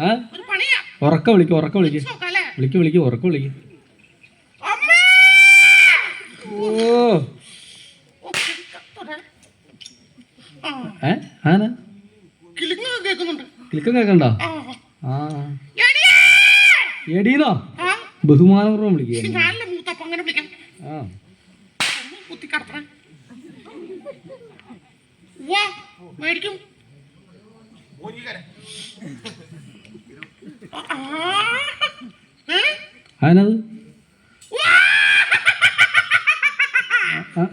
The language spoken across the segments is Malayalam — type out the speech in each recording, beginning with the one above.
ആ? ഉറക്ക വിളിക്ക് ഉറക്ക വിളിക്ക്. വിളിക്ക വിളിക്ക് ഉറക്ക വിളിക്ക്. ഓ. ഏ? ആന കിളിക്കം കേക്കണ്ടോ ആ! എടീന്നോ? ബഹുമാനപൂർവം വിളിക്കുക ആ. മേടിക്കും.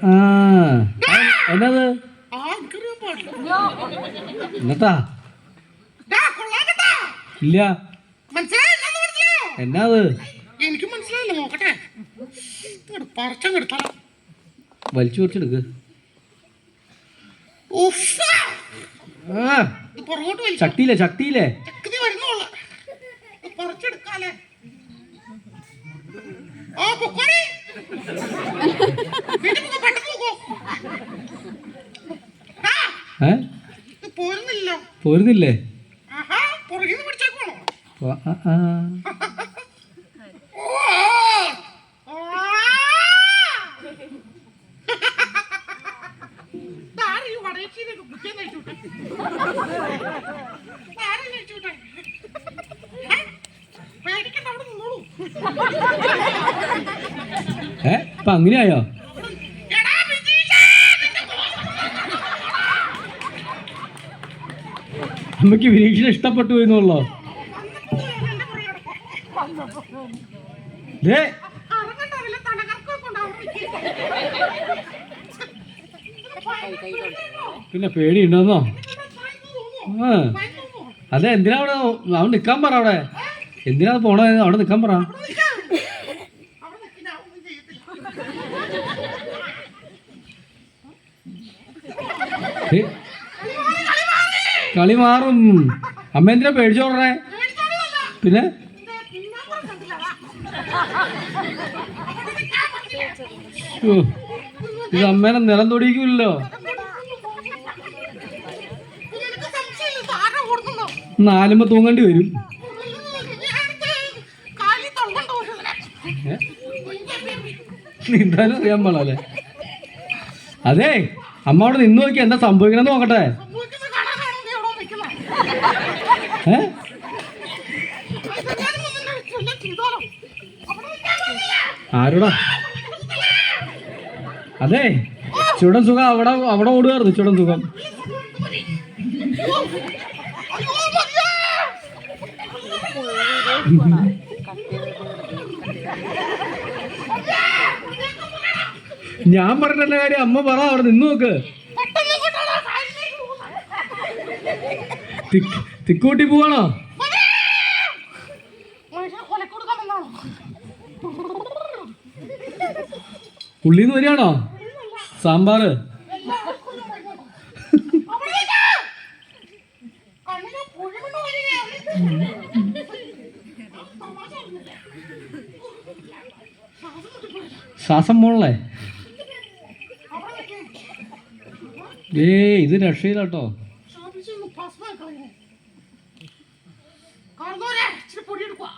ആ, എന്നത്? എന്നത്താ. ഇല്ല? എന്നാത്? എനിക്ക് മനസ്സിലായില്ല നോക്കട്ടെ. എടുത്താലോ. വലിച്ചു കുറച്ചെടുക്ക് ഉഫ്ഫ! ഇത് പോരുന്നില്ലല്ലോ പോരുന്നില്ലേ ആഹാ പുറകിൽ നിന്ന് പിടിച്ചേക്കണോ ആ, ആ, ആ. ഏ? ഇപ്പൊ അങ്ങനെയായോ? നമുക്ക് വിനീഷിനെ ഇഷ്ടപ്പെട്ടു എന്നുള്ളോ? ദേ. പിന്നെ പേടിയുണ്ടോന്നോ? അതെ എന്തിനാ അവിടെ അവൻ നിക്കാൻ പറ അവിടെ? എന്തിനാ പോണേ? അവിടെ നിക്കാൻ പറ. കളി മാറും. അമ്മ എന്തിനാ പേടിച്ചോടേ പിന്നെ? ഇത് അമ്മേനെ നിലം തൊടിയിക്കില്ലല്ലോ നാലുമ്പോ തൂങ്ങേണ്ടി വരും? നീന്താനും അറിയാൻ പാടല്ലേ? അതെ അമ്മ അവിടെ നിന്ന് നോക്കി എന്താ സംഭവിക്കണമെന്ന് നോക്കട്ടെ. ഏ? ആരോടാ? അതെ ചുടൻ സുഖം അവിടെ അവിടെ ഓടുകയായിരുന്നു ചുടൻ സുഖം. ഞാൻ പറഞ്ഞല്ല കാര്യം അമ്മ പറ അവിടെ നിന്ന് നോക്ക്. തിക്ക് തിക്കൂട്ടി പോവാണോ? ഉള്ളിന്ന് വരികയാണോ? സാമ്പാറ്. ശ്വാസം മോളെ. ഏ ഇത് രക്ഷയില്ല കേട്ടോ പൊടി എടുക്കുക